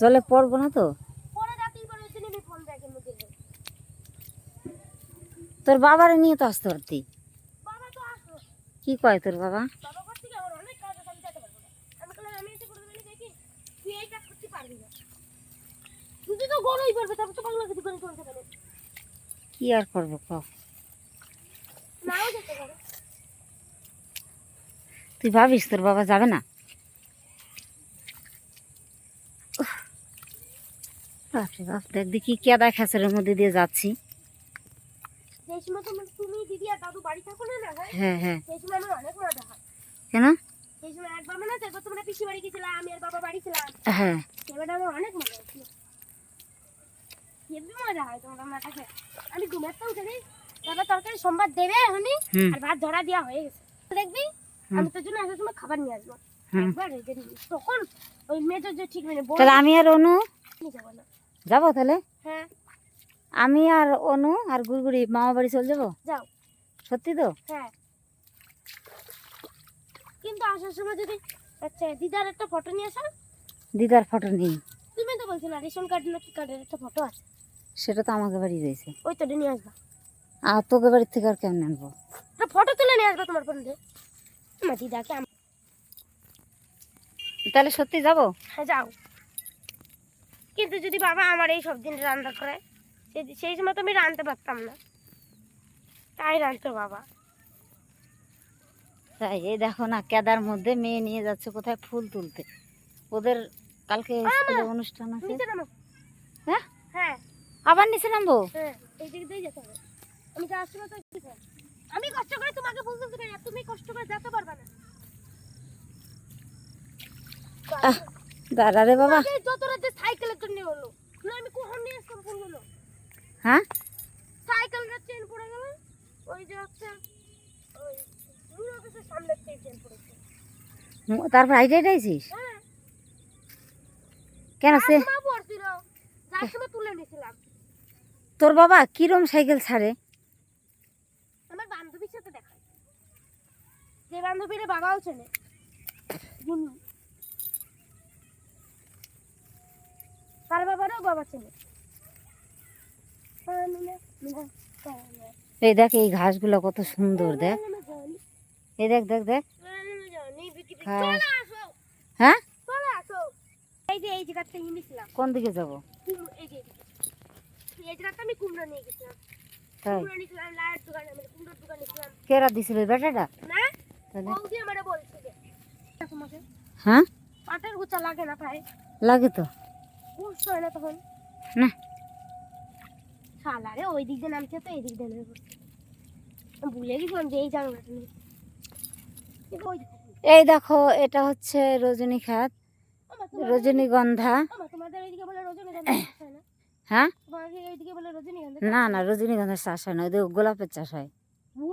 জলে পড়ব না তো। তোর বাবারে নিয়ে তো আসতে পারতি। কি কয় তোর বাবা? কি আর করব তুই ভাবিস তোর বাবা যাবে না? বাপরে বাপ দেখ দেখি কেদা খেসারের মধ্যে দিয়ে যাচ্ছি। মানে হ্যাঁ? হ্যাঁ হ্যাঁ। কেন? মানে আমি হ্যাঁ। তারপর তরকারি সোমবার দেবে এখনই আর ভাত ধরা দেওয়া হয়ে গেছে। দেখবি আমি তোর জন্য আসার সময় খাবার নিয়ে আসব। একবার তখন ওই মেয়েটার যে ঠিক মানে আমি আর অনু? যাব না। যাব তাহলে? হ্যাঁ। আমি আর অনু আর গুড়গুড়ি মামা বাড়ি চলে যাব? যাও। সত্যি তো? হ্যাঁ। কিন্তু আসার সময় যদি আচ্ছা দিদার একটা ফটো নিয়ে আসো। দিদার ফটো নেই। তুমি তো বলছিলে রেশন কার্ড না কি কার্ডের একটা ফটো আছে। সেটা তো আমাকে বাড়ি রয়েছে। ওই তো নিয়ে আসবা। আর তোকে বাড়ির থেকে আর কেমন আনব? ফটো তুলে নিয়ে আসবা তোমার ফোন দিয়ে আমার দিদাকে তাহলে সত্যি যাব? হ্যাঁ যাও। কিন্তু যদি বাবা আমার এই সব দিন রান্না করে সেই- সময় তো আমি রাঁধতে পারতাম না। তাই রাঁধতো বাবা। তাই এই দেখো না কেদার মধ্যে মেয়ে নিয়ে যাচ্ছে কোথায় ফুল তুলতে। ওদের কালকে স্কুলে অনুষ্ঠান আছে। হ্যাঁ? হ্যাঁ। আবার নিচে নামবো? হ্যাঁ আমি? আমি কষ্ট করে তোমাকে ফুল তুলতে পারি তুমি কষ্ট করে যেতে পারবে না। দাঁড়া রে বাবা এই যত রাতে সাইকেলের জন্য হলো না আমি কখন নিয়ে আসতাম ফুলগুলো হ্যাঁ? সাইকেলটা চেন পড়ে গেল। ওই যে হচ্ছে ওই দূর অফিসের সামনে চেন পড়েছে। তারপর হাইটে হাইটাইছিস হ্যাঁ। কেন সে? তোর বাবা কিরম সাইকেল ছাড়ে? আমার বান্ধবীর সাথে দেখা। যে বান্ধবীর বাবাও চেনে। তার বাবারও বাবা চেনে। এই দেখ এই ঘাসগুলো কত সুন্দর দেখ। এই দেখ দেখ দেখ। হ্যাঁ। কোন দিকে যাব? মানে কেরা দিছিল বেটাটা? হ্যাঁ? লাগে না পায়ে লাগে তো। না। তখন না শালা রে ওই দিক দিয়ে নামছে তো এই দিক দিয়ে নেমে ভুলে গেছিলাম যে এই কিন্তু দেখো, এই দেখো এটা হচ্ছে রজনীখাত রজনীগন্ধা হয় না? হ্যাঁ? না রজনীগন্ধার চাষ হয় না ওদের গোলাপের চাষ হয়। ও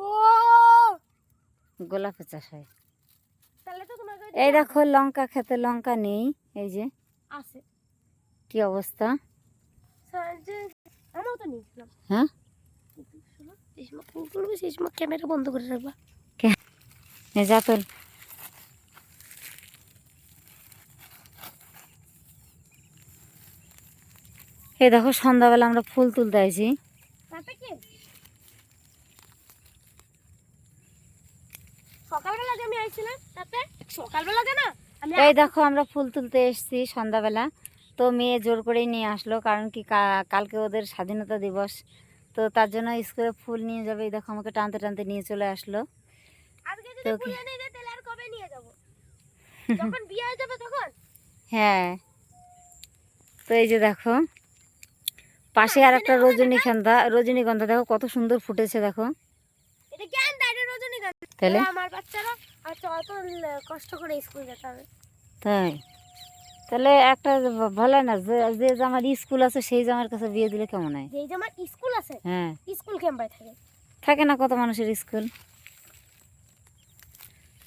গোলাপের চাষ হয়। এই দেখো লঙ্কা খেতে লঙ্কা নেই এই যে। আছে। কি অবস্থা? হ্যাঁ? সেই সময় ক্যামেরা বন্ধ করে রাখবা। এই যা তোর। এই দেখো সন্ধ্যাবেলা আমরা ফুল তুলতে আমি এই দেখো আমরা ফুল তুলতে এসেছি সন্ধ্যাবেলা। তো মেয়ে জোর করেই নিয়ে আসলো কারণ কি কালকে ওদের স্বাধীনতা দিবস। তো তার জন্য স্কুলে ফুল নিয়ে যাবে এই দেখো আমাকে টানতে টানতে নিয়ে চলে আসলো। তো হয়ে তো এই যে দেখো পাশে আর একটা রজনীগন্ধা রজনীগন্ধা দেখো কত সুন্দর ফুটেছে দেখো। তাহলে? আমার বাচ্চারা আচ্ছা কষ্ট করে স্কুল যেতে হবে। তাই? তাহলে একটা ভালো না যে যে জামার স্কুল আছে সেই জামার কাছে বিয়ে দিলে কেমন হয়? যে এই যে স্কুল আছে হ্যাঁ। স্কুল ক্যাম্পায় থাকে। থাকে না কত মানুষের স্কুল?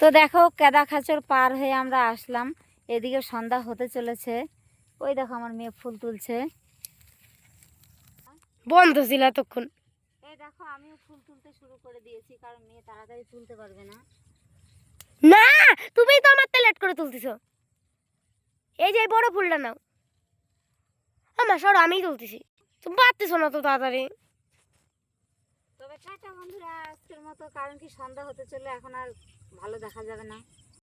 তো দেখো কেদা খাচর পার হয়ে আমরা আসলাম। এদিকে সন্ধ্যা হতে চলেছে। ওই দেখো আমার মেয়ে ফুল তুলছে। বন্ধ ছিল এতক্ষণ। এই দেখো আমিও ফুল তুলতে শুরু করে দিয়েছি কারণ মেয়ে তাড়াতাড়ি তুলতে পারবে না। না তুমি তো আমার লেট করে তুলতেছো। এই যে বড় ফুলটা নাও। আমার সর আমি তুলতেছি। তো পারতেছো না তো তাড়াতাড়ি। তবে টাটা বন্ধুরা, আজকের মতো কারণ কি সন্ধ্যা হতে চলে এখন আর ভালো দেখা যাবে না?